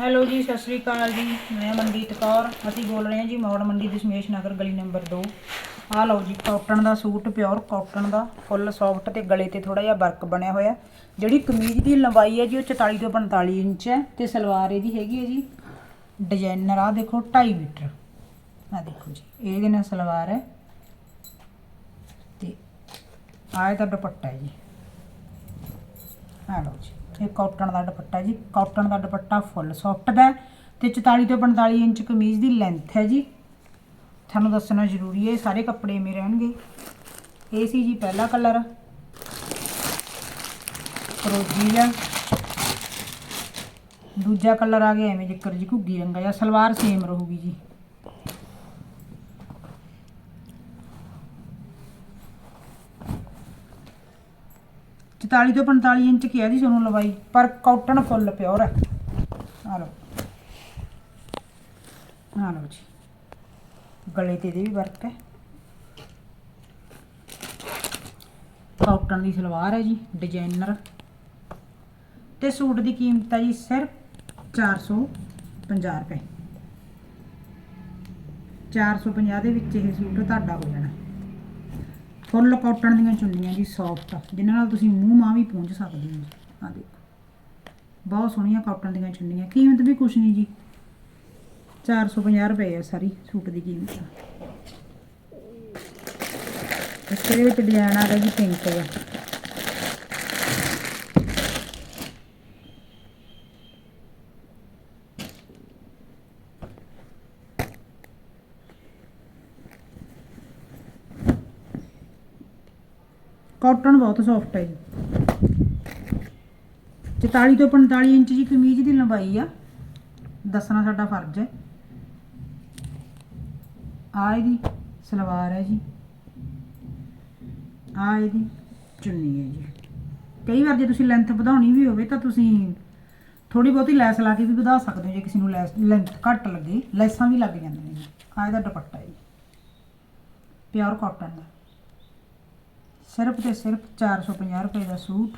Hello ਜੀ, ਸਤਿ ਸ੍ਰੀ ਅਕਾਲ ਜੀ। ਮੈਂ ਮਨਦੀਪ ਕੌਰ। ਅਸੀਂ ਬੋਲ ਰਹੇ ਹਾਂ ਜੀ ਮੌੜ ਮੰਡੀ ਦਸ਼ਮੇਸ਼ ਨਗਰ ਗਲੀ ਨੰਬਰ 2 ਆਹ ਲਓ ਜੀ, ਕਾਟਨ ਦਾ ਸੂਟ, ਪਿਓਰ ਕਾਟਨ ਦਾ, ਫੁੱਲ ਸੌਫਟ ਤੇ ਗਲੇ ਤੇ ਥੋੜਾ ਜਿਹਾ ਵਰਕ ਬਣਿਆ ਹੋਇਆ। ਜਿਹੜੀ ਕਮੀਜ਼ ਦੀ ਲੰਬਾਈ ਹੈ ਜੀ, ਉਹ 44 ਤੋਂ 45 ਇੰਚ ਹੈ ਤੇ ਸਲਵਾਰ ਇਹਦੀ ਹੈਗੀ ਹੈ ਜੀ ਡਿਜ਼ਾਈਨਰ ਆ ਦੇਖੋ 2.5 ਮੀਟਰ। ਆ ਦੇਖੋ ਜੀ ਇਹਦੇ ਨਾਲ ਸਲਵਾਰ ਹੈ ਤੇ ਆਹ ਇਹਦਾ ਦੁਪੱਟਾ ਹੈ ਜੀ। ਆ ਲਓ ਜੀ। ਇਹ ਕਾਟਨ ਦਾ ਦੁਪੱਟਾ ਜੀ ਕਾਟਨ ਦਾ ਦੁਪੱਟਾ ਫੁੱਲ ਸੌਫਟ ਦਾ ਹੈ ਤੇ 44 ਤੋਂ 45 ਇੰਚ ਕਮੀਜ਼ ਦੀ ਲੈਂਥ ਹੈ ਜੀ। ਤੁਹਾਨੂੰ ਦੱਸਣਾ ਜ਼ਰੂਰੀ ਹੈ ਸਾਰੇ ਕੱਪੜੇ ਮੇ ਰਹਿਣਗੇ। ਇਹ ਸੀ ਜੀ ਪਹਿਲਾ ਕਲਰ ਫਰੋਜੀ ਆ। ਦੂਜਾ ਕਲਰ ਆ ਗਿਆ, ਐਵੇਂ ਜਿੱਕਰ ਜੀ ਘੁੱਗੀ ਰੰਗਾ ਜਾਂ ਸਲਵਾਰ ਸੇਮ ਰਹੂਗੀ ਜੀ। ਚੁਤਾਲੀ ਤੋਂ 45 ਇੰਚ ਕਿਹਾ ਜੀ ਤੁਹਾਨੂੰ ਲਵਾਈ, ਪਰ ਕਾਟਨ ਫੁੱਲ ਪਿਓਰ ਹੈ ਆ ਲਓ। ਆ ਲਓ ਜੀ। ਗਲੇ ਤੇ ਇਹਦੇ ਵੀ ਵਰਕ ਹੈ। ਕਾਟਨ ਦੀ ਸਲਵਾਰ ਹੈ ਜੀ, ਡਿਜ਼ਾਈਨਰ। ਤੇ ਸੂਟ ਦੀ ਕੀਮਤ ਹੈ ਜੀ ਸਿਰਫ 450 ਰੁਪਏ। 450 ਦੇ ਵਿੱਚ ਇਹ ਸੂਟ ਤੁਹਾਡਾ ਹੋ ਜਾਣਾ। ਫੁੱਲ ਕਾਟਨ ਦੀਆਂ ਚੁੰਨੀਆਂ ਜੀ ਸੌਫਟ ਜਿਨ੍ਹਾਂ ਨਾਲ ਤੁਸੀਂ ਮੂੰਹ ਮਾਂ ਵੀ ਪੂੰਝ ਸਕਦੇ ਹੋ। ਆ ਦੇਖੋ। ਬਹੁਤ ਸੋਹਣੀਆਂ ਕਾਟਨ ਦੀਆਂ ਚੁੰਨੀਆਂ ਕੀਮਤ ਵੀ ਕੁਛ ਨਹੀਂ ਜੀ। 450 ਰੁਪਏ ਆ ਸਾਰੀ ਸੂਟ ਦੀ ਕੀਮਤ। ਇਹਦੇ ਵਿੱਚ ਡਿਜ਼ਾਈਨ ਆ ਰਿਹਾ ਜੀ ਪਿੰਕ ਦਾ ਕਾਟਨ ਬਹੁਤ ਸੌਫਟ ਹੈ ਜੀ। 44 ਤੋਂ 45 ਇੰਚ ਦੀ ਕਮੀਜ਼ ਦੀ ਲੰਬਾਈ ਆ। ਦੱਸਣਾ ਸਾਡਾ ਫਰਜ਼ ਹੈ। ਆ ਇਹਦੀ ਸਲਵਾਰ ਹੈ ਜੀ। ਆ ਇਹਦੀ ਚੁੰਨੀ ਹੈ ਜੀ। ਕਈ ਵਾਰ ਜੇ ਤੁਸੀਂ ਲੈਂਥ ਵਧਾਉਣੀ ਵੀ ਹੋਵੇ ਤਾਂ ਤੁਸੀਂ ਥੋੜੀ ਬਹੁਤੀ ਲੈਸ ਲਾ ਕੇ ਵੀ ਵਧਾ ਸਕਦੇ ਹੋ ਜੇ ਕਿਸੇ ਨੂੰ ਲੈਸ ਲੈਂਥ ਘੱਟ ਲੱਗੇ, ਲੈਸਾਂ ਵੀ ਲੱਗ ਜਾਂਦੀਆਂ ਨੇ। ਆ ਇਹਦਾ ਦੁਪੱਟਾ ਹੈ ਜੀ। ਪਿਓਰ ਕਾਟਨ ਦਾ। ਸਿਰਫ ਤੇ ਸਿਰਫ 450 ਰੁਪਏ ਦਾ ਸੂਟ।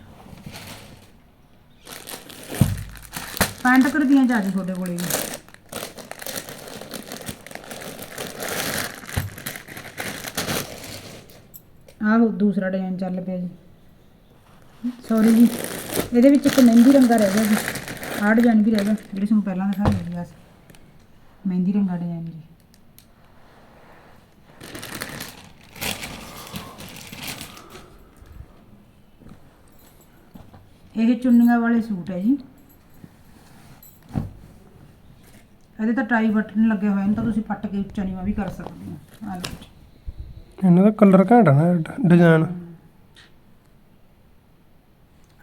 ਪੈਂਟ ਕਰਦੀਆਂ ਜਾ ਤੁਹਾਡੇ ਕੋਲੇ। ਵੀ ਆਹ ਦੂਸਰਾ ਡਿਜ਼ਾਈਨ ਚੱਲ ਪਿਆ ਜੀ। ਸੌਰੀ ਜੀ, ਇਹਦੇ ਵਿੱਚ ਇੱਕ ਮਹਿੰਦੀ ਰੰਗਾ ਰਹਿ ਗਿਆ ਜੀ। ਆਹ ਡਿਜ਼ਾਈਨ ਵੀ ਰਹਿ ਗਿਆ, ਜਿਹੜੇ ਤੁਹਾਨੂੰ ਪਹਿਲਾਂ ਦਿਖਾਇਆ ਸੀ ਮਹਿੰਦੀ ਰੰਗਾ ਡਿਜ਼ਾਈਨ ਜੀ। ਇਹ ਚੁੰਨੀਆਂ ਵਾਲੇ ਸੂਟ ਹੈ ਜੀ। ਇਹਦੇ ਤਾਂ ਟਾਈ ਬਟਨ ਲੱਗੇ ਹੋਏ ਨੇ ਤਾਂ ਤੁਸੀਂ ਪੱਟ ਕੇ ਉੱਚਾ ਨੀਵਾਂ ਵੀ ਕਰ ਸਕਦੇ ਹੋ। ਆ ਲਓ ਜੀ। ਇਹਨਾਂ ਦਾ ਕਲਰ ਘੈਂਟ ਆ ਨਾ ਡਿਜ਼ਾਈਨ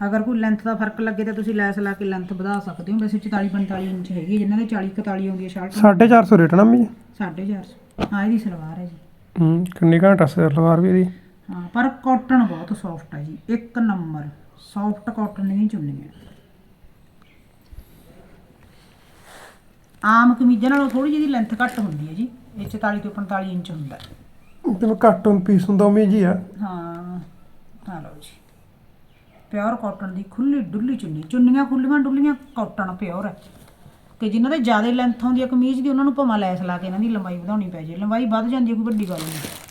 ਅਗਰ ਕੋਈ ਲੈਂਥ ਦਾ ਫ਼ਰਕ ਲੱਗੇ ਤਾਂ ਤੁਸੀਂ ਲੈਸ ਲਾ ਕੇ ਲੈਂਥ ਵਧਾ ਸਕਦੇ ਹੋ। ਵੈਸੇ 44 45 ਇੰਚ ਹੈਗੀ ਹੈ, ਜਿਨ੍ਹਾਂ ਦੇ 40 41 ਆਉਂਦੀ ਹੈ ਸ਼ਰਟ। 450 ਰੇਟ ਨਾ ਮੀ 450 ਹਾਂ ਇਹਦੀ ਸਲਵਾਰ ਹੈ ਜੀ। ਹੂੰ ਕਿੰਨੀ ਘੈਂਟ ਆ ਸਲਵਾਰ ਵੀ ਇਹਦੀ। ਹਾਂ ਪਰ ਕਾਟਨ ਬਹੁਤ ਸੌਫਟ ਹੈ ਜੀ। ਇੱਕ ਨੰਬਰ ਸੌਫਟ ਕਾਟਨ ਦੀਆਂ ਚੁੰਨੀਆਂ। ਆਮ ਕਮੀਜ਼ਾਂ ਨਾਲੋਂ ਥੋੜੀ ਜਿਹੀ ਲੈਂਥ ਘੱਟ ਹੁੰਦੀ ਹੈ ਜੀ ਇਹ 44 ਤੋਂ 45 ਇੰਚ ਹੁੰਦਾ। ਹੈ। ਜਿਵੇਂ ਕਾਟਨ ਪੀਸ ਹੁੰਦਾ ਉਵੇਂ ਜੀ ਆ। ਹਾਂ ਆ ਲਓ ਜੀ। ਪਿਓਰ ਕਾਟਨ ਦੀ ਖੁੱਲੀ ਡੁੱਲੀ ਚੁੰਨੀ ਚੁੰਨੀਆਂ ਖੁੱਲੀਆਂ ਡੁੱਲੀਆਂ ਕਾਟਨ ਪਿਓਰ ਹੈ। ਤੇ ਜਿਨ੍ਹਾਂ ਦੇ ਜ਼ਿਆਦਾ ਲੈਂਥ ਆਉਂਦੀ ਹੈ ਕਮੀਜ਼ ਦੀ ਉਹਨਾਂ ਨੂੰ ਭਾਵੇਂ ਲੈਸ ਲਾ ਕੇ ਇਹਨਾਂ ਦੀ ਲੰਬਾਈ ਵਧਾਉਣੀ ਪੈ ਜੇ ਲੰਬਾਈ ਵੱਧ ਜਾਂਦੀ ਹੈ ਕੋਈ ਵੱਡੀ ਗੱਲ ਨਹੀਂ।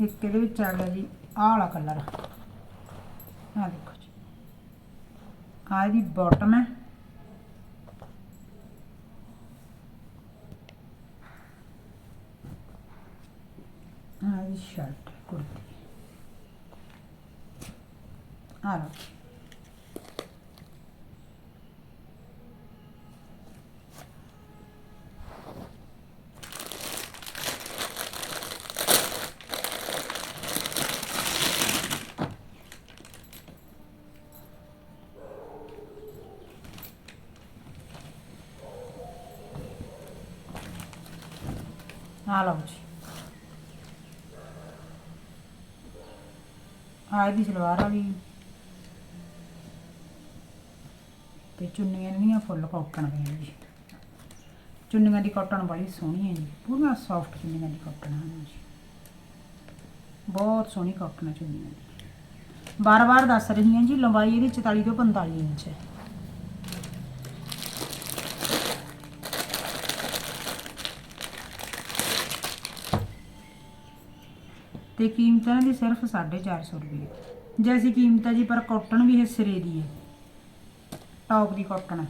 ਇੱਕ ਇਹਦੇ ਵਿੱਚ ਆ ਗਿਆ ਜੀ, ਆਹ ਵਾਲਾ ਕਲਰ ਆ ਦੇਖੋ ਜੀ। ਆਹ ਇਹਦੀ ਬਾਟਮ ਹੈ। ਆਹ ਇਹਦੀ ਸ਼ਰਟ ਕੁੜਤੀ। ਆਹ ਲਓ ਆ ਲਓ ਜੀ ਆਹ ਇਹਦੀ ਸਲਵਾਰ ਆ ਗਈ ਤੇ ਚੁੰਨੀਆਂ ਇਹਦੀਆਂ ਫੁੱਲ ਕਾਟਨ ਦੀਆਂ ਜੀ। ਚੁੰਨੀਆਂ ਦੀ ਕਾਟਨ ਬੜੀ ਸੋਹਣੀ ਹੈ ਜੀ। ਪੂਰਾ ਸੌਫਟ ਚੁੰਨੀਆਂ ਦੀ ਕਾਟਨ ਹੈ ਜੀ। ਬਹੁਤ ਸੋਹਣੀ ਕਾਟਨ ਚੁੰਨੀਆਂ ਦੀ। ਬਾਰ-ਬਾਰ ਦੱਸ ਰਹੀ ਹਾਂ ਜੀ, ਲੰਬਾਈ ਇਹਦੀ 44 ਤੋਂ 45 ਇੰਚ ਹੈ। ਤੇ ਕੀਮਤ ਇਹਨਾਂ ਦੀ ਸਿਰਫ 450 ਰੁਪਏ। ਜੈਸੀ ਕੀਮਤ ਹੈ ਜੀ, ਪਰ ਕਾਟਨ ਵੀ ਇਹ ਸਿਰੇ ਦੀ ਹੈ ਟੌਪ ਦੀ ਕਾਟਨ ਹੈ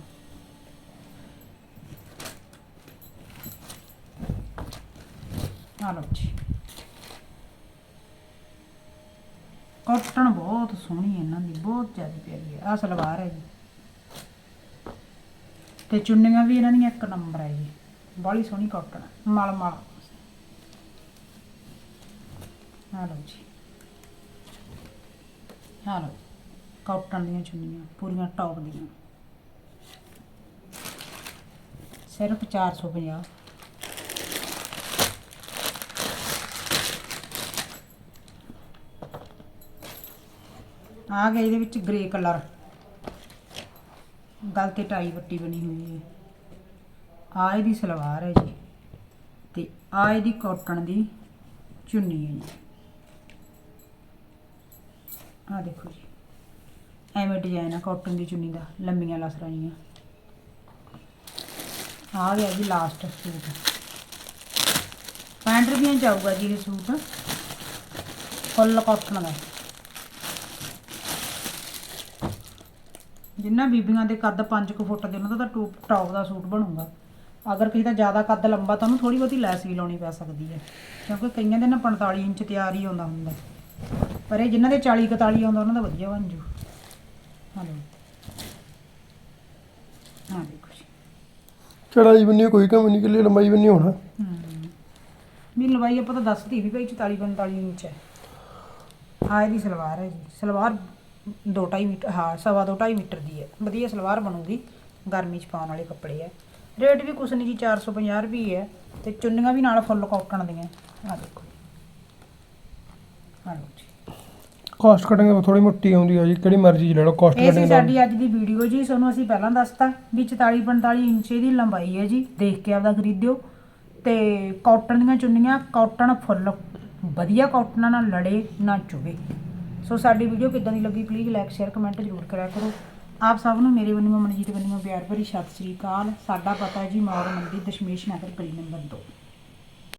ਆ ਲਓ ਜੀ। ਕਾਟਨ ਬਹੁਤ ਸੋਹਣੀ ਹੈ ਇਹਨਾਂ ਦੀ ਬਹੁਤ ਜ਼ਿਆਦਾ ਪਿਆਰੀ ਹੈ ਆ ਸਲਵਾਰ ਹੈ ਜੀ। ਤੇ ਚੁੰਨੀਆਂ ਵੀ ਇਹਨਾਂ ਦੀਆਂ ਇੱਕ ਨੰਬਰ ਹੈ ਜੀ। ਬਾਹਲੀ ਸੋਹਣੀ ਕਾਟਨ ਮਲ ਮਲ ਆ ਲਓ ਜੀ। ਆ ਲਓ। ਕਾਟਨ ਦੀਆਂ ਚੁੰਨੀਆਂ, ਪੂਰੀਆਂ ਟੌਪ ਦੀਆਂ। ਸਿਰਫ 450 ਆ ਗਿਆ ਇਹਦੇ ਵਿੱਚ ਗ੍ਰੇ ਕਲਰ ਗਲ ਤੇ ਟਾਈ ਵੱਟੀ ਬਣੀ ਹੋਈ ਹੈ। ਆ ਇਹਦੀ ਸਲਵਾਰ ਹੈ ਜੀ। ਤੇ ਆ ਇਹਦੀ ਕਾਟਨ ਦੀ ਚੁੰਨੀ ਹੈ ਜੀ। ਆ ਦੇਖੋ ਜੀ। ਐਵੇਂ ਡਿਜ਼ਾਈਨ ਆ ਕਾਟਨ ਦੀ ਚੁੰਨੀ ਦਾ, ਲੰਮੀਆਂ ਲਸਰਾਂ ਜੀਆਂ ਆ ਗਿਆ ਜੀ ਲਾਸਟ ਸੂਟ। 65 ਰੁਪਈਆਂ ਚ ਆਊਗਾ ਜੀ ਇਹ ਸੂਟ। ਫੁੱਲ ਕਾਟਨ ਦਾ। ਜਿੰਨਾ ਬੀਬੀਆਂ ਦੇ ਕੱਦ 5 ਕੁ ਫੁੱਟ ਦੇ, ਉਹਨਾਂ ਦਾ ਟੂਪ ਟੌਪ ਦਾ ਸੂਟ ਬਣੂਗਾ। ਅਗਰ ਕਿਸੇ ਦਾ ਜ਼ਿਆਦਾ ਕੱਦ ਲੰਬਾ ਤਾਂ ਉਹਨੂੰ ਥੋੜੀ ਬਹੁਤੀ ਲੈਸ ਵੀ ਲਾਉਣੀ ਪੈ ਸਕਦੀ ਹੈ। ਕਿਉਂਕਿ ਕਈਆਂ ਦੇ ਨਾ 45 ਇੰਚ ਤਿਆਰ ਹੀ ਆਉਂਦਾ ਹੁੰਦਾ। ਪਰ ਇਹ ਜਿਨ੍ਹਾਂ ਦੇ 40 41 ਆਉਂਦਾ ਉਹਨਾਂ ਦਾ ਵਧੀਆ ਬਣ ਜੂ। ਹਲੋ। ਹਾਂ ਦੇਖੋ ਜੀ। ਚੜਾਈ ਬੰਨੀ ਕੋਈ ਕੰਮ ਨਹੀਂ ਕੱਲੀ ਲੰਬਾਈ ਬੰਨੀ ਹੋਣਾ। ਹਮ। ਵੀ ਲੰਬਾਈ ਆਪਾਂ ਤਾਂ ਦੱਸਤੀ ਵੀ ਭਾਈ 44 45 ਇੰਚ ਹੈ। ਆ ਇਹਦੀ ਸਲਵਾਰ ਹੈ ਜੀ। ਸਲਵਾਰ 2.5 ਮੀਟਰ ਹਾਂ ਸਵਾ ਦੋ 2.5 ਮੀਟਰ ਦੀ ਹੈ। ਵਧੀਆ ਸਲਵਾਰ ਬਣੂਗੀ ਗਰਮੀ 'ਚ ਪਾਉਣ ਵਾਲੇ ਕੱਪੜੇ ਹੈ। ਰੇਟ ਵੀ ਕੁਛ ਨਹੀਂ ਜੀ 450 ਰੁਪਏ ਹੈ ਤੇ ਚੁੰਨੀਆਂ ਵੀ ਨਾਲ ਫੁੱਲ ਕਾਟਨ ਦੀਆਂ। ਆ ਦੇਖੋ। ਆ ਲਓ ਜੀ। ਕਾਸਟ ਕਟਿੰਗ ਥੋੜੀ ਮੋਟੀ ਆਉਂਦੀ ਆ ਜੀ ਕਿਹੜੀ ਮਰਜ਼ੀ ਚ ਲੈ ਲਓ ਕਾਸਟ ਇਹ ਸੀ ਕਟਿੰਗ ਸਾਡੀ ਅੱਜ ਦੀ ਵੀਡੀਓ ਜੀ ਤੁਹਾਨੂੰ ਅਸੀਂ ਪਹਿਲਾਂ ਦੱਸਤਾ ਵੀ 44 45 ਇੰਚ ਦੀ ਲੰਬਾਈ ਹੈ ਜੀ ਦੇਖ ਕੇ ਆਪਦਾ ਖਰੀਦਿਓ। ਤੇ ਕਾਟਨ ਦੀਆਂ ਚੁੰਨੀਆਂ ਕਾਟਨ ਫੁੱਲ ਵਧੀਆ ਕਾਟਨ ਨਾਲ ਲੜੇ ਨਾ ਚੁਵੇ। ਸੋ ਸਾਡੀ ਵੀਡੀਓ ਕਿੱਦਾਂ ਦੀ ਲੱਗੀ ਪਲੀਜ਼ ਲਾਈਕ ਸ਼ੇਅਰ ਕਮੈਂਟ ਜ਼ਰੂਰ ਕਰਿਆ ਕਰੋ। ਆਪ ਸਭ ਨੂੰ ਮੇਰੇ ਵੱਲੋਂ ਮਨਜੀਤ ਵੱਲੋਂ ਪਿਆਰ ਭਰੀ ਸਤਿ ਸ੍ਰੀ ਅਕਾਲ। ਸਾਡਾ ਪਤਾ ਹੈ ਜੀ ਮੌੜ ਮੰਡੀ ਦਸ਼ਮੇਸ਼ ਨਗਰ ਗਲੀ ਨੰਬਰ 2